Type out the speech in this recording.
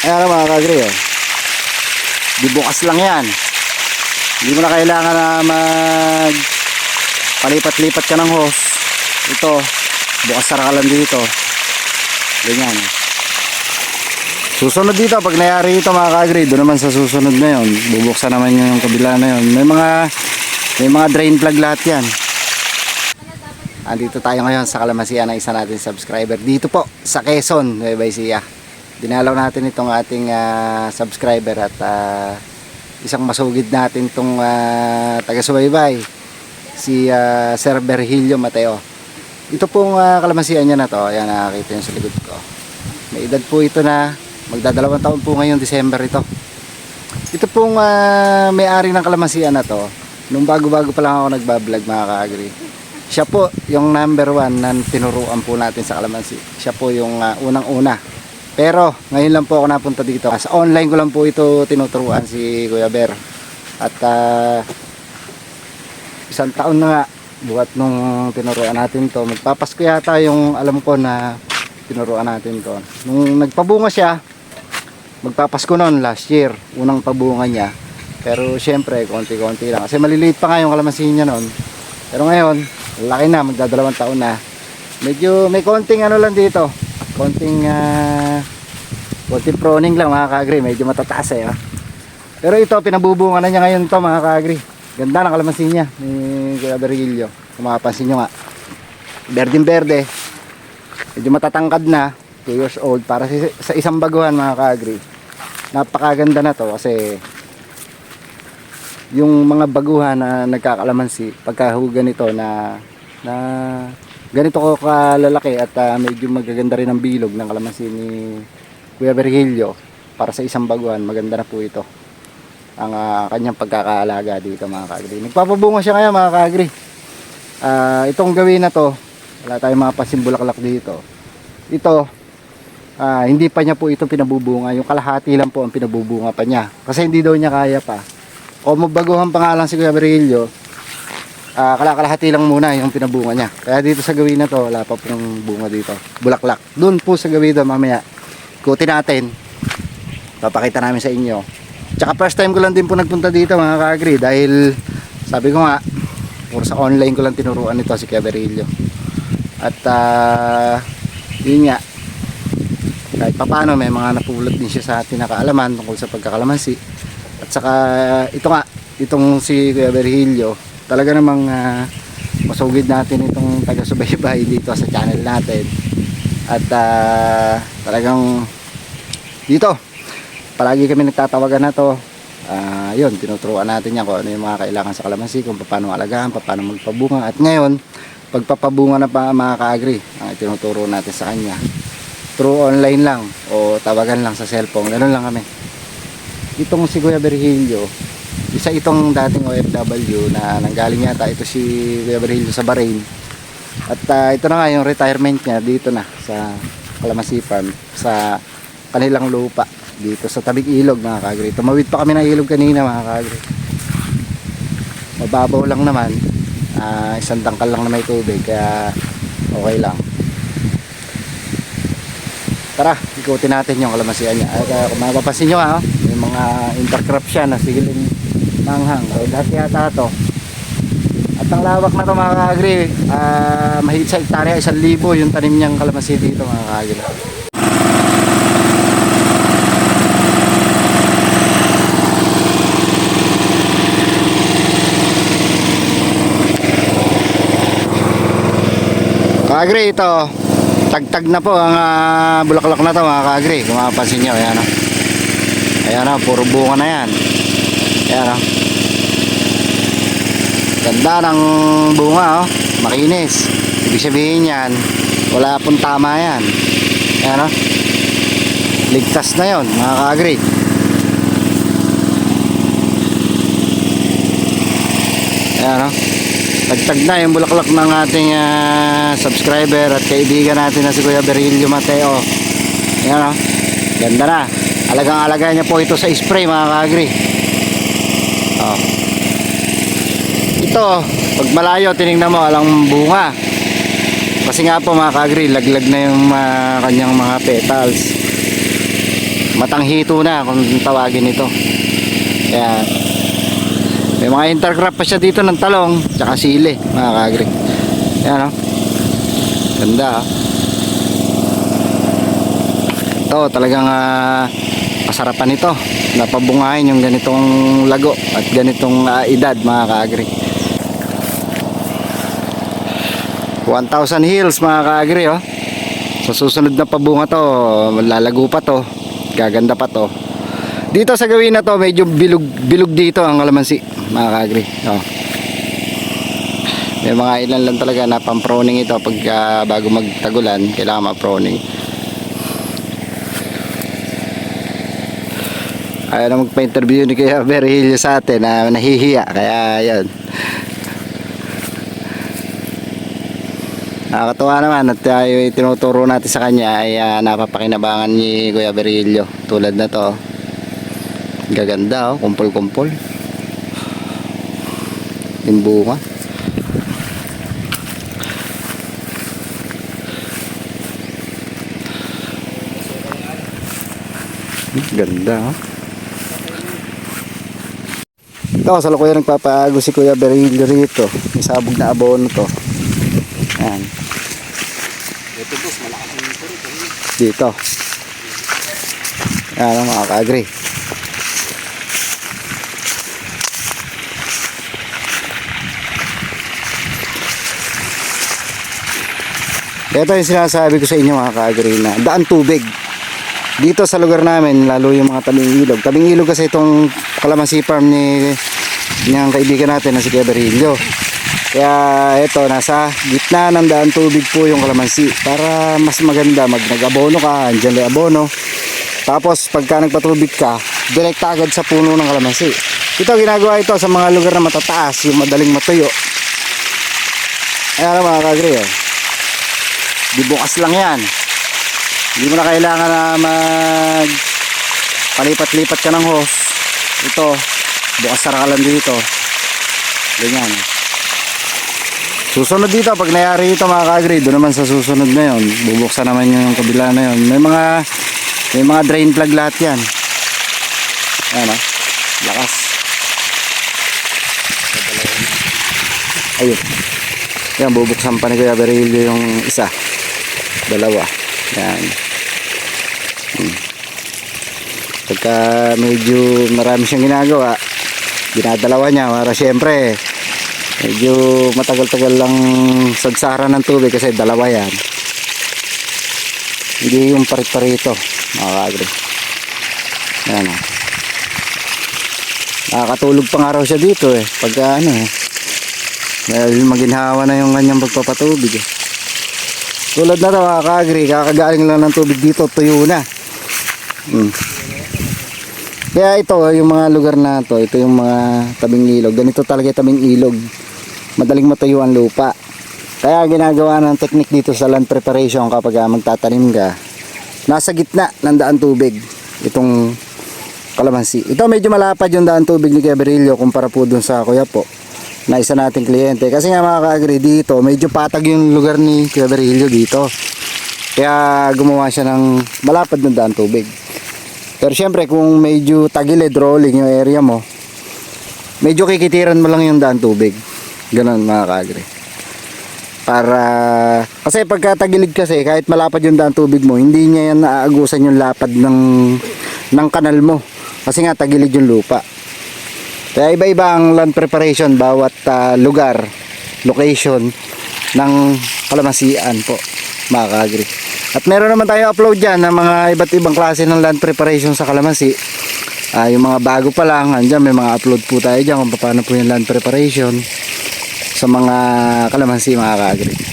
Ayan mga kagri oh. Di bukas lang yan. Hindi mo na kailangan na mag palipat-lipat ka ng hose. Ito, bukas sara ka lang dito. Ganyan. Susunod dito, pag nayari ito mga kagri, doon naman sa susunod na yun, bubuksan naman yung kabila na yun. May mga, may mga drain plug lahat yan. Andito tayo ngayon sa Kalamasian ng isa natin subscriber. Dito po, sa Quezon, Nueva Ecija. Dinalaw natin itong ating ah, subscriber at ah, isang masugid natin itong uh, taga-subaybay, si ah, Sir Berhilio Mateo. Ito pong ah, Kalamasian niya na to, ayan nakakita niyo sa likod ko. May edad po ito na, magdadalawang taon po ngayon, December ito. Ito pong ah, may-ari ng Kalamasian na to, nung bago-bago pa lang ako nagbablog mga ka-agri. Siya po yung number one na tinuruan po natin sa Kalamansi. Siya po yung ah, unang-una. Pero ngayon lang po ako napunta dito. Sa online ko lang po ito tinuturuan si Kuya Ber. At ah, isang taon na nga buhat nung tinuruan natin to. Magpapasko yata yung alam ko na tinuruan natin to. Nung nagpabunga siya, magpapasko noon last year. Unang pabunga niya. Pero syempre, konti-konti lang. Kasi maliliit pa nga yung kalamansi niya noon. Pero ngayon, laki na, magdadalawang taon na. Medyo may konting ano lang dito. Konting ah konting proning lang mga ka-agri. Medyo matataas eh. ah. Pero ito, pinabubunga na niya ngayon to mga ka-agri. Ganda ng kalamansi niya ni Kuya Bergilio. Kung makapansin nyo nga. Berdeng berde. Medyo matatangkad na. 2 years old. Para sa isang baguhan mga ka-agri. Napakaganda na to kasi yung mga baguhan na nagkakalamansi pagkahugan nito na na ganito ko kalalaki at ah, medyo magaganda rin ang bilog ng kalamansi ni Kuya Virgilio para sa isang baguhan maganda na po ito. Ang ah, kanyang pagkakaalaga dito mga kaagri. Nagpapabunga siya ngayon mga kaagri. Ah, itong gawin na to wala tayong mga pasimbulaklak dito. Ito ah, hindi pa niya po ito pinabubunga. Yung kalahati lang po ang pinabubunga pa niya. Kasi hindi daw niya kaya pa. O mabaguhan pangalan si Kuya Virilio, ah kalakalahati lang muna yung pinabunga niya. Kaya dito sa gawin na to, wala pa pong bunga dito. Bulaklak. Doon po sa gawin doon mamaya. Ikutin natin. Papakita namin sa inyo. Tsaka first time ko lang din po nagpunta dito mga ka-agri dahil sabi ko nga, puro sa online ko lang tinuruan nito si Virilio. At ah yun nga, kahit papano may mga napulot din siya sa atin na kaalaman tungkol sa pagkakalamansi. At saka ito nga, itong si Kuya Virgilio, talaga namang ah, masugid natin itong taga-subaybay dito sa channel natin. At ah, talagang dito, palagi kami nagtatawagan na to. Ah, yun, tinuturuan natin yan kung ano yung mga kailangan sa kalamansi, kung paano alagaan, paano magpabunga. At ngayon, pagpapabunga na pa mga ka-agri, ang tinuturo natin sa kanya. Through online lang o tawagan lang sa cellphone, ganun lang kami itong si Kuya Virgilio isa itong dating OFW na nanggaling yata. Ito si Kuya Virgilio sa Bahrain. At ah, ito na nga yung retirement niya dito na sa Kalamasi Farm sa kanilang lupa dito sa tabing ilog mga kagri tumawid pa kami ng ilog kanina mga kagri mababaw lang naman. Ah, isang tangkal lang na may tubig kaya okay lang. Tara ikutin natin yung kalamasian niya. At uh, kung mapapansin nyo ha may mga intercrop siya na sigiling manghang o dati yata to. At ang lawak na to mga kaagri uh, mahigit sa hektarya isang libo yung tanim niyang kalamasi dito mga kaagri. Kaagri ito tagtag na po ang ah, bulaklak na to mga kaagri. Kung mapapansin nyo ayan o ayan o puro bunga na yan. Ayan o ganda ng bunga o makinis ibig sabihin yan wala pong tama yan ayan o ligtas na yon mga kaagri ayan o Tagtag na yung bulaklak ng ating ah, subscriber at kaibigan natin na si Kuya Berilio Mateo. Yan o. Ganda na. Alagang alaga niya po ito sa spray mga kaagri. Oh. Ito, pag malayo tinignan mo alang bunga. Kasi nga po mga kaagri, laglag na yung ah, kanyang mga petals. matanghito na kung tawagin ito. Kaya may mga intercrop pa siya dito ng talong tsaka sili mga kaagri. Yan oh. Ganda oh. Ito talagang ah, kasarapan ito. Napabungahin yung ganitong lago at ganitong ah, edad mga kaagri. 1,000 hills mga kaagri oh. Sa susunod na pabunga to, lalago pa to. Gaganda pa to. Dito sa gawin na to, medyo bilog, bilog dito ang kalamansi, mga kaagri. Oh. May mga ilan lang talaga na pamproning ito pag ah, bago magtagulan, kailangan ma-proning. Ayaw na magpa-interview ni Kuya Berhilio sa atin na nahihiya, kaya yan. Nakakatuwa naman at uh, yung tinuturo natin sa kanya ay uh, napapakinabangan ni Kuya Berillo. Tulad na to. Gaganda oh, kumpol-kumpol. Yung bunga. Ganda oh. Ito, sa lukuyan nagpapago si Kuya Berillo rito. May sabog na abono to. Ayan. Ito boss, malakas ang ito rin. Dito. Yan ang mga ka-agree. Ito yung sinasabi ko sa inyo mga ka-agree na daan tubig. Dito sa lugar namin, lalo yung mga tabing ilog. Tabing ilog kasi itong kalamansi farm ni niyang kaibigan natin na si Keberillo. Kaya ito, nasa gitna ng daan tubig po yung kalamansi. Para mas maganda, mag nag-abono ka, andyan yung abono. Tapos pagka nagpatubig ka, direkta agad sa puno ng kalamansi. Ito, ginagawa ito sa mga lugar na matataas, yung madaling matuyo. Ayan na mga kagri, oh. Di bukas lang yan. Hindi mo na kailangan na mag palipat-lipat ka ng hose. Ito, bukas sara ka lang dito. Ganyan. Susunod dito, pag nayari ito mga ka-agree, doon naman sa susunod na yon, bubuksan naman yung kabila na yon. May mga may mga drain plug lahat yan. Ayan o, lakas. Ayun. Yan, bubuksan pa ni Kuya Berilio yung isa. Dalawa. Yan. Hmm. Pagka medyo marami siyang ginagawa, dinadalawa niya para syempre medyo matagal-tagal lang sagsara ng tubig kasi dalawa yan. Hindi yung parit-parito mga kaagri. Yan o nakakatulog pa nga raw siya dito eh. Pagka ano eh. Dahil maginhawa na yung kanyang pagpapatubig eh. Tulad na to mga kaagri kakagaling lang ng tubig dito tuyo na. Hmm. Kaya ito, yung mga lugar na to, ito yung mga tabing ilog. Ganito talaga yung tabing ilog. Madaling matuyo ang lupa. Kaya ginagawa ng technique dito sa land preparation kapag ah, magtatanim ka, nasa gitna ng daan tubig itong kalamansi. Ito medyo malapad yung daan tubig ni Gabrielio kumpara po dun sa Kuya po na isa nating kliyente. Kasi nga mga ka-agree dito, medyo patag yung lugar ni Gabrielio dito. Kaya gumawa siya ng malapad ng daan tubig. Pero syempre kung medyo tagilid rolling yung area mo, medyo kikitiran mo lang yung daan tubig. Ganun mga kaagre. Para kasi pagka tagilid kasi kahit malapad yung daan tubig mo, hindi niya yan naaagusan yung lapad ng ng kanal mo. Kasi nga tagilid yung lupa. Kaya iba-iba ang land preparation bawat ah, lugar, location ng kalamansian po mga kaagri. At meron naman tayo upload dyan ng mga iba't ibang klase ng land preparation sa kalamansi. Ah, yung mga bago pa lang, andyan may mga upload po tayo dyan kung paano po yung land preparation sa mga kalamansi mga kaagri.